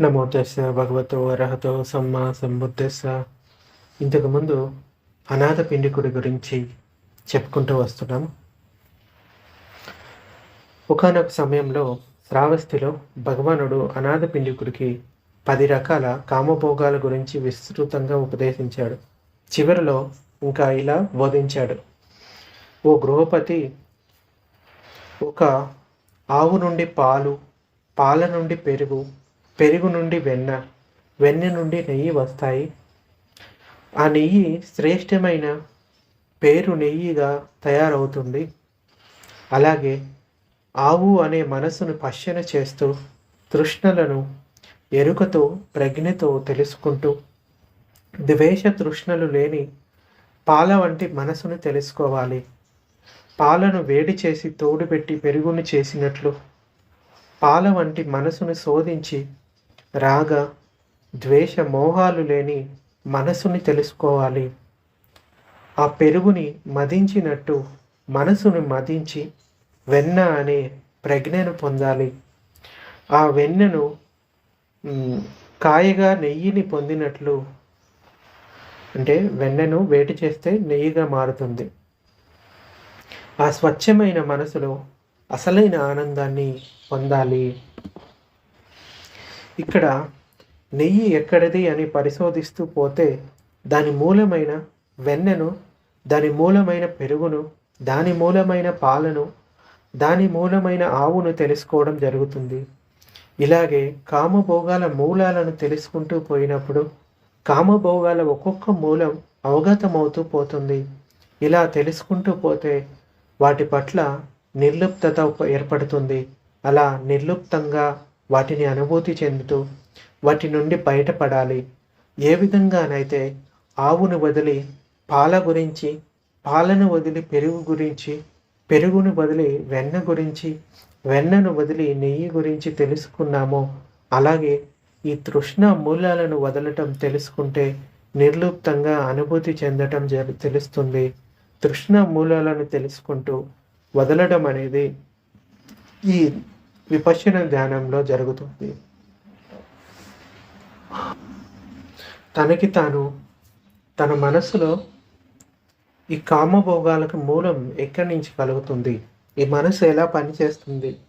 నమో తెస్స భగవతో అర్హతో సమ్మా సంబుద్ధెస్స ఇంతకుముందు అనాథ పిండికుడి గురించి చెప్పుకుంటూ వస్తున్నాము ఒకనొక సమయంలో శ్రావస్తిలో భగవానుడు అనాథ పిండికుడికి పది రకాల కామభోగాల గురించి విస్తృతంగా ఉపదేశించాడు. చివరిలో ఇంకా ఇలా బోధించాడు. ఓ గృహపతి ఒక ఆవు నుండి పాలు పాల నుండి పెరుగు పెరుగు నుండి వెన్న వెన్న నుండి నెయ్యి వస్తాయి. ఆ నెయ్యి శ్రేష్టమైన పేరు నెయ్యిగా తయారవుతుంది. అలాగే ఆవు అనే మనసును పశ్చన చేస్తూ తృష్ణలను ఎరుకతో ప్రజ్ఞతో తెలుసుకుంటూ ద్వేష తృష్ణలు లేని పాల వంటి మనసును తెలుసుకోవాలి. పాలను వేడి చేసి తోడుపెట్టి పెరుగును చేసినట్లు పాల వంటి మనసును శోధించి రాగ ద్వేష మోహాలు లేని మనసుని తెలుసుకోవాలి. ఆ పెరుగుని మదించినట్టు మనసును మదించి వెన్న అనే ప్రజ్ఞను పొందాలి. ఆ వెన్నను కాయగా నెయ్యిని పొందినట్లు అంటే వెన్నను వేడి చేస్తే నెయ్యిగా మారుతుంది. ఆ స్వచ్ఛమైన మనసులో అసలైన ఆనందాన్ని పొందాలి. ఇక్కడ నెయ్యి ఎక్కడిది అని పరిశోధిస్తూ పోతే దాని మూలమైన వెన్నెను దాని మూలమైన పెరుగును దాని మూలమైన పాలను దాని మూలమైన ఆవును తెలుసుకోవడం జరుగుతుంది. ఇలాగే కామభోగాల మూలాలను తెలుసుకుంటూ పోయినప్పుడు కామభోగాల ఒక్కొక్క మూలం అవగతమవుతూ పోతుంది. ఇలా తెలుసుకుంటూ పోతే వాటి పట్ల నిర్లిప్తత ఏర్పడుతుంది. అలా నిర్లుప్తంగా వాటిని అనుభూతి చెందుతూ వాటి నుండి బయటపడాలి. ఏ విధంగానైతే ఆవును వదిలి పాల గురించి పాలను వదిలి పెరుగు గురించి పెరుగును వదిలి వెన్న గురించి వెన్నను వదిలి నెయ్యి గురించి తెలుసుకున్నామో అలాగే ఈ తృష్ణ మూలాలను వదలటం తెలుసుకుంటే నిర్లుప్తంగా అనుభూతి చెందటం జరు తెలుస్తుంది. తృష్ణ మూలాలను తెలుసుకుంటూ వదలడం అనేది ఈ విపశ్యన ధ్యానంలో జరుగుతుంది. తనకి తాను తన మనసులో ఈ కామభోగాలకు మూలం ఎక్కడి నుంచి కలుగుతుంది? ఈ మనసు ఎలా పనిచేస్తుంది?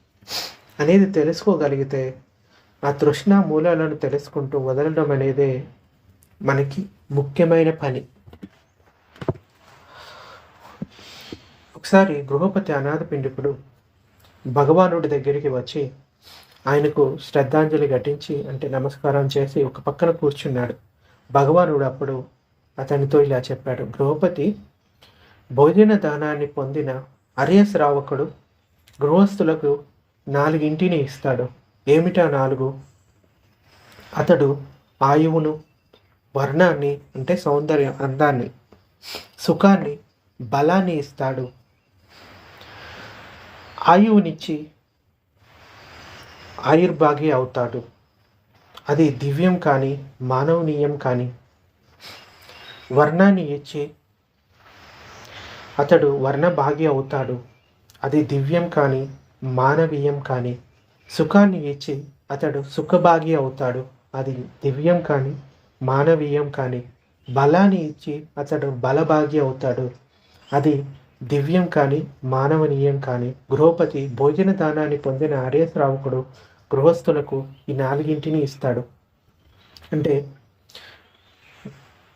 అనేది తెలుసుకోగలిగితే ఆ తృష్ణ మూలాలను తెలుసుకుంటూ వదలడం అనేదే మనకి ముఖ్యమైన పని. ఒకసారి గృహపతి అనాథ పిండికుడు భగవానుడి దగ్గరికి వచ్చి ఆయనకు శ్రద్ధాంజలి ఘటించి అంటే నమస్కారం చేసి ఒక పక్కన కూర్చున్నాడు. భగవానుడు అప్పుడు అతనితో ఇలా చెప్పాడు గృహపతి భోజన దానాన్ని పొందిన అర్య శ్రావకుడు గృహస్థులకు నాలుగింటిని ఇస్తాడు. ఏమిటా నాలుగు? అతడు ఆయువును వర్ణాన్ని అంటే సౌందర్య అందాన్ని సుఖాన్ని బలాన్ని ఇస్తాడు. ఆయువునిచ్చి ఆయుర్భాగి అవుతాడు. అది దివ్యం కానీ మానవనీయం కానీ. వర్ణాన్ని ఇచ్చి అతడు వర్ణభాగి అవుతాడు. అది దివ్యం కానీ మానవీయం కానీ. సుఖాన్ని ఇచ్చి అతడు సుఖభాగి అవుతాడు. అది దివ్యం కానీ మానవీయం కానీ. బలాన్ని ఇచ్చి అతడు బలభాగి అవుతాడు. అది దివ్యం కానీ మానవనీయం కానీ గృహపతి భోజన దానాన్ని పొందిన ఆర్యశ్రావకుడు గృహస్థులకు ఈ నాలుగింటిని ఇస్తాడు. అంటే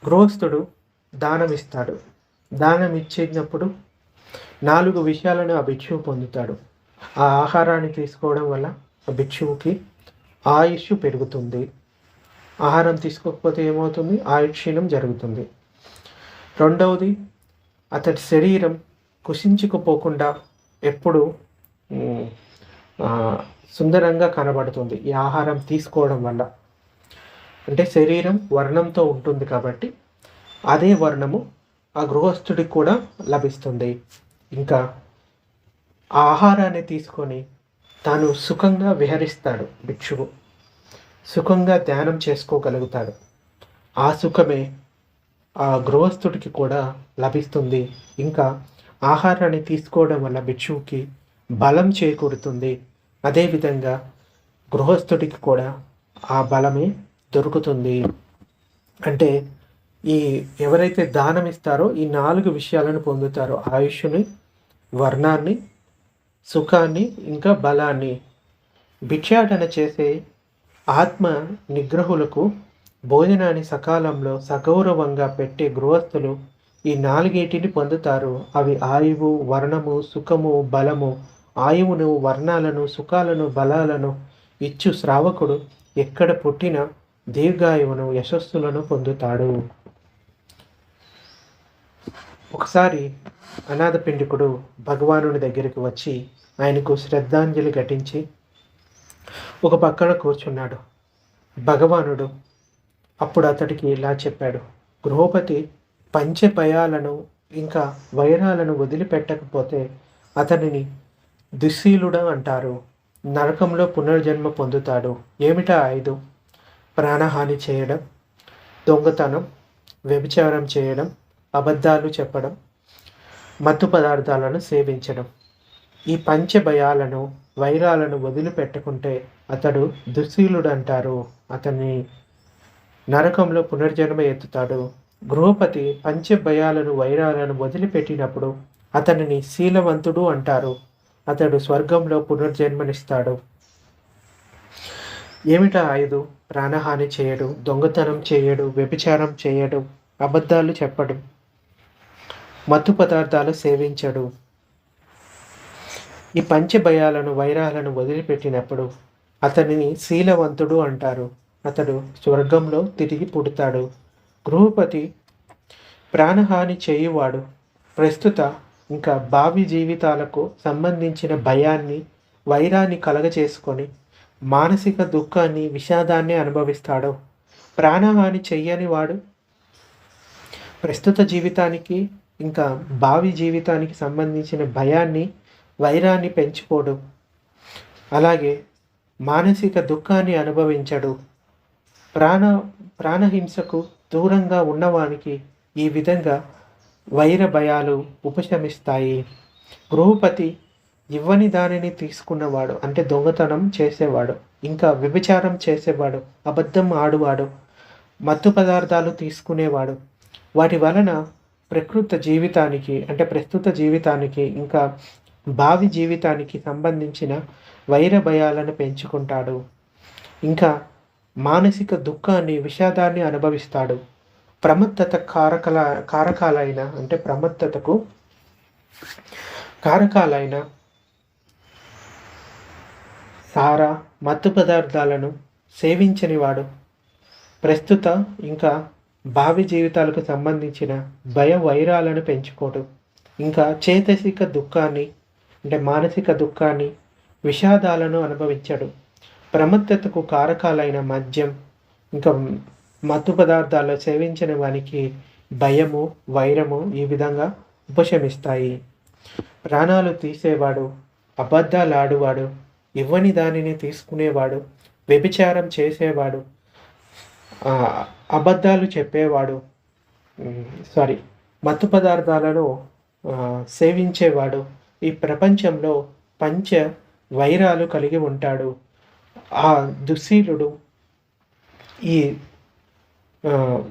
గృహస్థుడు దానం ఇస్తాడు దానం ఇచ్చినప్పుడు నాలుగు విషయాలను ఆ భిక్షువు పొందుతాడు. ఆ ఆహారాన్ని తీసుకోవడం వల్ల ఆ భిక్షువుకి ఆయుష్ పెరుగుతుంది. ఆహారం తీసుకోకపోతే ఏమవుతుంది? ఆయుక్షీణం జరుగుతుంది. రెండవది అతడి శరీరం కుషించుకుపోకుండా ఎప్పుడు సుందరంగా కనబడుతుంది ఈ ఆహారం తీసుకోవడం వల్ల. అంటే శరీరం వర్ణంతో ఉంటుంది కాబట్టి అదే వర్ణము ఆ గృహస్థుడికి కూడా లభిస్తుంది. ఇంకా ఆ ఆహారాన్ని తీసుకొని తాను సుఖంగా విహరిస్తాడు భిక్షువు. సుఖంగా ధ్యానం చేసుకోగలుగుతాడు. ఆ సుఖమే ఆ గృహస్థుడికి కూడా లభిస్తుంది. ఇంకా ఆహారాన్ని తీసుకోవడం వల్ల భిక్షువుకి బలం చేకూరుతుంది. అదేవిధంగా గృహస్థుడికి కూడా ఆ బలమే దొరుకుతుంది. అంటే ఈ ఎవరైతే దానం ఇస్తారో ఈ నాలుగు విషయాలను పొందుతారో ఆయుష్ని వర్ణాన్ని సుఖాన్ని ఇంకా బలాన్ని భిక్షాటన చేసే ఆత్మ నిగ్రహులకు భోజనాన్ని సకాలంలో సగౌరవంగా పెట్టే గృహస్థులు ఈ నాలుగేటిని పొందుతారు. అవి ఆయువు వర్ణము సుఖము బలము. ఆయువును వర్ణాలను సుఖాలను బలాలను ఇచ్చు శ్రావకుడు. ఎక్కడ పుట్టిన దీర్ఘాయువును యశస్సులను పొందుతాడు. ఒకసారి అనాథ పిండికుడు భగవానుని దగ్గరికి వచ్చి ఆయనకు శ్రద్ధాంజలి ఘటించి ఒక పక్కన కూర్చున్నాడు. భగవానుడు అప్పుడు అతడికి ఇలా చెప్పాడు. గృహపతి పంచభయాలను ఇంకా వైరాలను వదిలిపెట్టకపోతే అతనిని దుశ్శీలుడ అంటారు. నరకంలో పునర్జన్మ పొందుతాడు. ఏమిటా ఐదు? ప్రాణహాని చేయడం దొంగతనం వ్యభిచారం చేయడం అబద్ధాలు చెప్పడం మత్తు పదార్థాలను సేవించడం. ఈ పంచభయాలను వైరాలను వదిలిపెట్టుకుంటే అతడు దుశ్శీలుడు అంటారు అతన్ని నరకంలో పునర్జన్మ ఎత్తుతాడు. గృహపతి పంచభయాలను వైరాలను వదిలిపెట్టినప్పుడు అతనిని శీలవంతుడు అంటారు. అతడు స్వర్గంలో పునర్జన్మనిస్తాడు. ఏమిటా ఐదు ప్రాణహాని చేయడు దొంగతనం చేయడు వ్యభిచారం చేయడు అబద్ధాలు చెప్పడు మత్తు పదార్థాలు సేవించడు. ఈ పంచభయాలను వైరాలను వదిలిపెట్టినప్పుడు అతనిని శీలవంతుడు అంటారు. అతడు స్వర్గంలో తిరిగి పుడతాడు. గృహపతి ప్రాణహాని చేయువాడు. ప్రస్తుత ఇంకా భావి జీవితాలకు సంబంధించిన భయాన్ని వైరాన్ని కలగచేసుకొని మానసిక దుఃఖాన్ని విషాదాన్ని అనుభవిస్తాడు. ప్రాణహాని చెయ్యని వాడు ప్రస్తుత జీవితానికి ఇంకా భావి జీవితానికి సంబంధించిన భయాన్ని వైరాన్ని పెంచుకోడు. అలాగే మానసిక దుఃఖాన్ని అనుభవించడు. ప్రాణ ప్రాణహింసకు దూరంగా ఉన్నవానికి ఈ విధంగా వైర భయాలు ఉపశమిస్తాయి. గృహపతి ఇవ్వని దానిని తీసుకున్నవాడు అంటే దొంగతనం చేసేవాడు ఇంకా వ్యభిచారం చేసేవాడు అబద్ధం ఆడువాడు మత్తు పదార్థాలు తీసుకునేవాడు. వాటి వలన ప్రకృత జీవితానికి అంటే ప్రస్తుత జీవితానికి ఇంకా భావి జీవితానికి సంబంధించిన వైర భయాలను పెంచుకుంటాడు. ఇంకా మానసిక దుఃఖాన్ని విషాదాన్ని అనుభవిస్తాడు. ప్రమత్తత కారకల కారకాలైన అంటే ప్రమత్తతకు కారకాలైన సారా మత్తు పదార్థాలను సేవించని వాడు. ప్రస్తుత ఇంకా భావి జీవితాలకు సంబంధించిన భయ వైరాలను పెంచుకోడు. ఇంకా చేతసిక దుఃఖాన్ని అంటే మానసిక దుఃఖాన్ని విషాదాలను అనుభవించడు. ప్రమత్తతకు కారకాలైన మద్యం ఇంకా మత్తు పదార్థాలు సేవించిన వానికి భయము వైరము ఈ విధంగా ఉపశమిస్తాయి. ప్రాణాలు తీసేవాడు అబద్ధాలు ఆడువాడు ఇవ్వని దానిని తీసుకునేవాడు వ్యభిచారం చేసేవాడు అబద్ధాలు చెప్పేవాడు సారీ మత్తు పదార్థాలను సేవించేవాడు ఈ ప్రపంచంలో పంచ వైరాలు కలిగి ఉంటాడు. ఆ దుశ్శీలుడు ఈ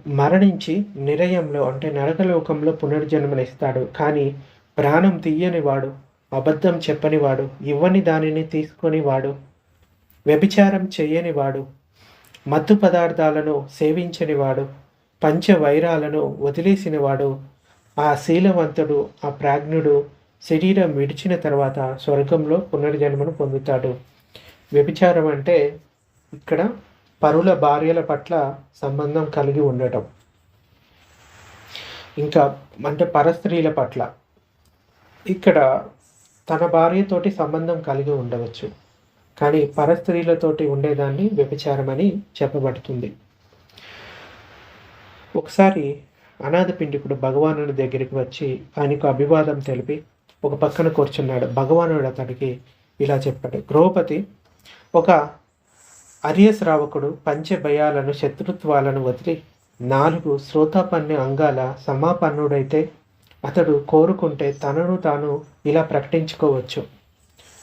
మరణించి నిరయంలో అంటే నరకలోకంలో పునర్జన్మనిస్తాడు. కానీ ప్రాణం తీయని వాడు అబద్ధం చెప్పనివాడు ఇవ్వని దానిని తీసుకొని వాడు వ్యభిచారం చేయని వాడు మత్తు పదార్థాలను సేవించని వాడు పంచ వైరాలను వదిలేసినవాడు ఆ శీలవంతుడు ఆ ప్రాజ్ఞుడు శరీరం విడిచిన తర్వాత స్వర్గంలో పునర్జన్మను పొందుతాడు. వ్యభిచారం అంటే ఇక్కడ పరుల భార్యల పట్ల సంబంధం కలిగి ఉండటం. ఇంకా అంటే పరస్త్రీల పట్ల. ఇక్కడ తన భార్యతోటి సంబంధం కలిగి ఉండవచ్చు. కానీ పరస్త్రీలతోటి ఉండేదాన్ని వ్యభిచారం అని చెప్పబడుతుంది. ఒకసారి అనాథ పిండికుడు భగవానుడి దగ్గరికి వచ్చి ఆయనకు అభివాదం తెలిపి ఒక పక్కన కూర్చున్నాడు. భగవానుడు అతడికి ఇలా చెప్పాడు ద్రౌపది ఒక అర్యశ్రావకుడు పంచభయాలను శత్రుత్వాలను వదిలి నాలుగు శ్రోతాపన్య అంగాల సమాపన్నుడైతే అతడు కోరుకుంటే తనను తాను ఇలా ప్రకటించుకోవచ్చు.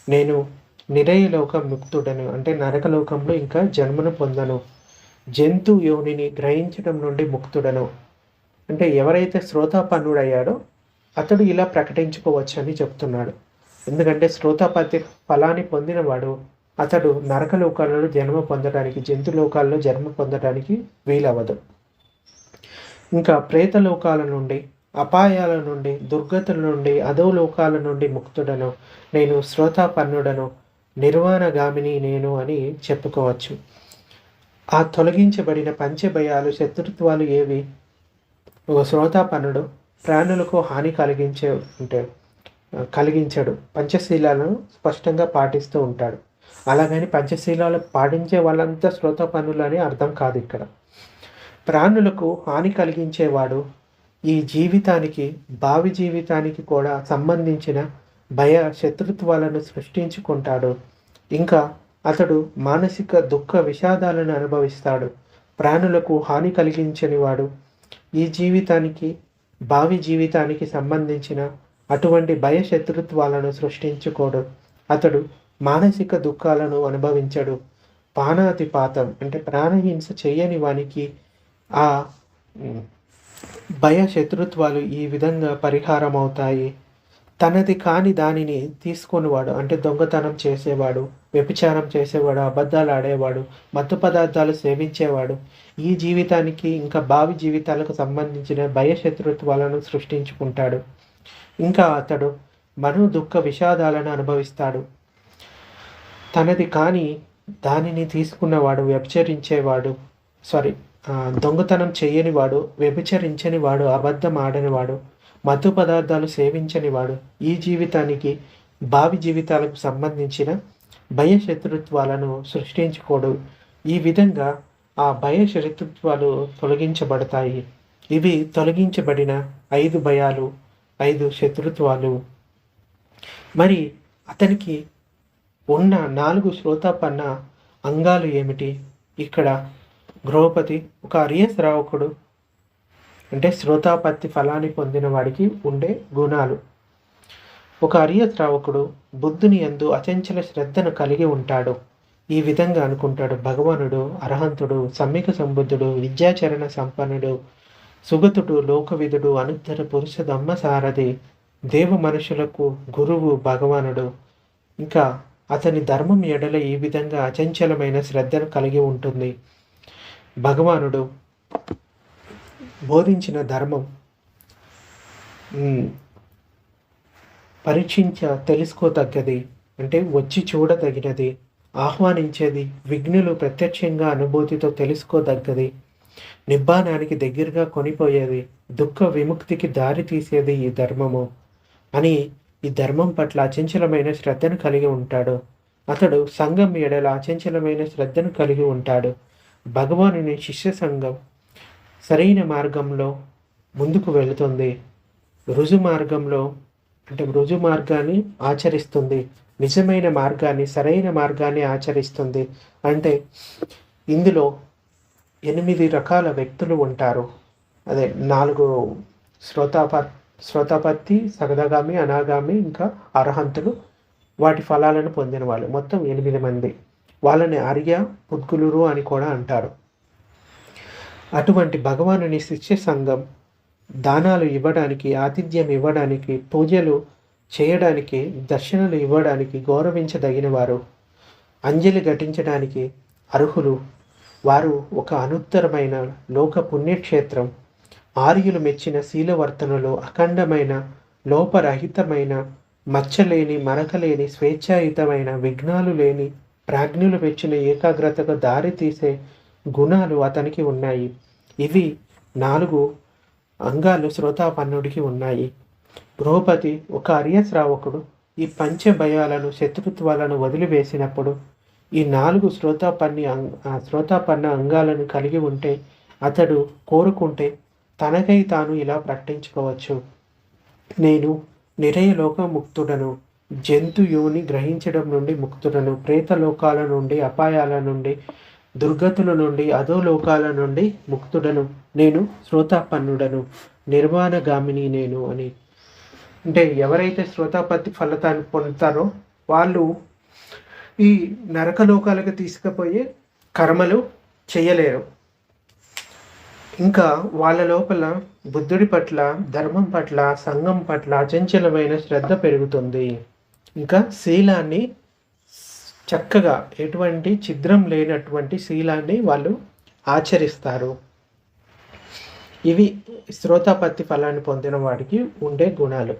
నేను నిరయలోక ముక్తుడను అంటే నరకలోకంలో ఇంకా జన్మను పొందను. జంతు యోనిని గ్రహించడం నుండి ముక్తుడను. అంటే ఎవరైతే శ్రోతాపన్నుడయ్యాడో అతడు ఇలా ప్రకటించుకోవచ్చు అని చెప్తున్నాడు. ఎందుకంటే శ్రోతాపతి ఫలాన్ని పొందినవాడు అతడు నరకలోకాలలో జన్మ పొందడానికి జంతులోకాల్లో జన్మ పొందడానికి వీలవ్వదు. ఇంకా ప్రేతలోకాల నుండి అపాయాల నుండి దుర్గతుల నుండి అధోలోకాల నుండి ముక్తుడను నేను శ్రోతాపన్నుడను నిర్వాణగామిని నేను అని చెప్పుకోవచ్చు. ఆ తొలగించబడిన పంచభయాలు శత్రుత్వాలు ఏవి? ఒక శ్రోతాపన్నుడు ప్రాణులకు హాని కలిగించే ఉంటాడు కలిగించడు. పంచశీలాలను స్పష్టంగా పాటిస్తూ ఉంటాడు. అలాగని పంచశీలాలు పాటించే వాళ్ళంతా శ్రోతపన్నులు అని అర్థం కాదు ఇక్కడ. ప్రాణులకు హాని కలిగించేవాడు ఈ జీవితానికి భావి జీవితానికి కూడా సంబంధించిన భయ శత్రుత్వాలను సృష్టించుకుంటాడు. ఇంకా అతడు మానసిక దుఃఖ విషాదాలను అనుభవిస్తాడు. ప్రాణులకు హాని కలిగించని వాడు ఈ జీవితానికి భావి జీవితానికి సంబంధించిన అటువంటి భయ శత్రుత్వాలను సృష్టించుకోడు. అతడు మానసిక దుఃఖాలను అనుభవించడు. పానాతిపాతం అంటే ప్రాణహింస చేయని వానికి ఆ భయ శత్రుత్వాలు ఈ విధంగా పరిహారం అవుతాయి తనది కాని దానిని తీసుకొనివాడు అంటే దొంగతనం చేసేవాడు వ్యభిచారం చేసేవాడు అబద్ధాలు ఆడేవాడు మత్తు పదార్థాలు సేవించేవాడు. ఈ జీవితానికి ఇంకా భావి జీవితాలకు సంబంధించిన భయశత్రుత్వాలను సృష్టించుకుంటాడు. ఇంకా అతడు మను దుఃఖ విషాదాలను అనుభవిస్తాడు. తనది కాని దానిని తీసుకున్నవాడు వ్యభిచరించేవాడు సారీ దొంగతనం చేయనివాడు వ్యభిచరించని వాడు అబద్ధం ఆడనివాడు మత్తు పదార్థాలు సేవించని వాడు ఈ జీవితానికి భావి జీవితాలకు సంబంధించిన భయ శత్రుత్వాలను సృష్టించుకోడు. ఈ విధంగా ఆ భయ శత్రుత్వాలు తొలగించబడతాయి. ఇవి తొలగించబడిన ఐదు భయాలు ఐదు శత్రుత్వాలు. మరి అతనికి ఉన్న నాలుగు శ్రోతాపన్న అంగాలు ఏమిటి? ఇక్కడ గృహపతి ఒక అరియ శ్రావకుడు అంటే శ్రోతాపత్తి ఫలాన్ని పొందిన వాడికి ఉండే గుణాలు. ఒక అరియ శ్రావకుడు బుద్ధుని ఎందు అచంచల శ్రద్ధను కలిగి ఉంటాడు. ఈ విధంగా అనుకుంటాడు. భగవానుడు అర్హంతుడు సమ్మిక సంబుద్ధుడు విద్యాచరణ సంపన్నుడు సుగతుడు లోకవిధుడు అనుత్తర పురుష దమ్మ సారథి దేవ మనుషులకు గురువు భగవానుడు. ఇంకా అతని ధర్మం ఎడల ఈ విధంగా అచంచలమైన శ్రద్ధను కలిగి ఉంటుంది. భగవానుడు బోధించిన ధర్మం పరీక్షించ తెలుసుకోతగ్గది అంటే వచ్చి చూడదగినది ఆహ్వానించేది విఘ్నులు ప్రత్యక్షంగా అనుభూతితో తెలుసుకోదగ్గది నిబ్బానానికి దగ్గరగా కొనిపోయేది దుఃఖ విముక్తికి దారి తీసేది ఈ ధర్మము అని ఈ ధర్మం పట్ల అచంచలమైన శ్రద్ధను కలిగి ఉంటాడు. అతడు సంఘం ఎడల అచంచలమైన శ్రద్ధను కలిగి ఉంటాడు. భగవానుని శిష్య సంఘం సరైన మార్గంలో ముందుకు వెళుతుంది. రుజు మార్గంలో అంటే రుజు మార్గాన్ని ఆచరిస్తుంది. నిజమైన మార్గాన్ని సరైన మార్గాన్ని ఆచరిస్తుంది. అంటే ఇందులో ఎనిమిది రకాల వ్యక్తులు ఉంటారు. అదే నాలుగు శ్రోతాప శ్రోతాపత్తి సగదగామి అనాగామి ఇంకా అర్హంతులు వాటి ఫలాలను పొందిన వాళ్ళు. మొత్తం ఎనిమిది మంది. వాళ్ళని ఆర్య పుద్గులురు అని కూడా అంటారు. అటువంటి భగవానుని శిష్య సంఘం దానాలు ఇవ్వడానికి ఆతిథ్యం ఇవ్వడానికి పూజలు చేయడానికి దర్శనలు ఇవ్వడానికి గౌరవించదగిన వారు. అంజలి ఘటించడానికి అర్హులు. వారు ఒక అనుత్తరమైన లోక పుణ్యక్షేత్రం. ఆర్యులు మెచ్చిన శీలవర్తనలో అఖండమైన లోపరహితమైన మచ్చలేని మరకలేని స్వేచ్ఛాయుతమైన విఘ్నాలు లేని ప్రాజ్ఞులు మెచ్చిన ఏకాగ్రతకు దారితీసే గుణాలు అతనికి ఉన్నాయి. ఇవి నాలుగు అంగాలు శ్రోతాపన్నుడికి ఉన్నాయి. ద్రౌపది ఒక అర్యశ్రావకుడు ఈ పంచ భయాలను శత్రుత్వాలను వదిలివేసినప్పుడు ఈ నాలుగు శ్రోతాపన్ని శ్రోతాపన్న అంగాలను కలిగి ఉంటే అతడు కోరుకుంటే తనకై తాను ఇలా ప్రకటించుకోవచ్చు. నేను నిరయలోకముక్తుడను జంతు యోని గ్రహించడం నుండి ముక్తుడను ప్రేతలోకాల నుండి అపాయాల నుండి దుర్గతుల నుండి అధోలోకాల నుండి ముక్తుడను. నేను శ్రోతాపన్నుడను నిర్మాణగామిని నేను అని. అంటే ఎవరైతే శ్రోతాపత్తి ఫలితాన్ని పొందుతారో వాళ్ళు ఈ నరకలోకాలకు తీసుకుపోయే కర్మలు చేయలేరు. ఇంకా వాళ్ళ లోపల బుద్ధుడి పట్ల ధర్మం పట్ల సంఘం పట్ల అచంచలమైన శ్రద్ధ పెరుగుతుంది. ఇంకా శీలాన్ని చక్కగా ఎటువంటి ఛిద్రం లేనటువంటి శీలాన్ని వాళ్ళు ఆచరిస్తారు. ఇవి శ్రోతాపత్తి ఫలాన్ని పొందిన వాడికి ఉండే గుణాలు.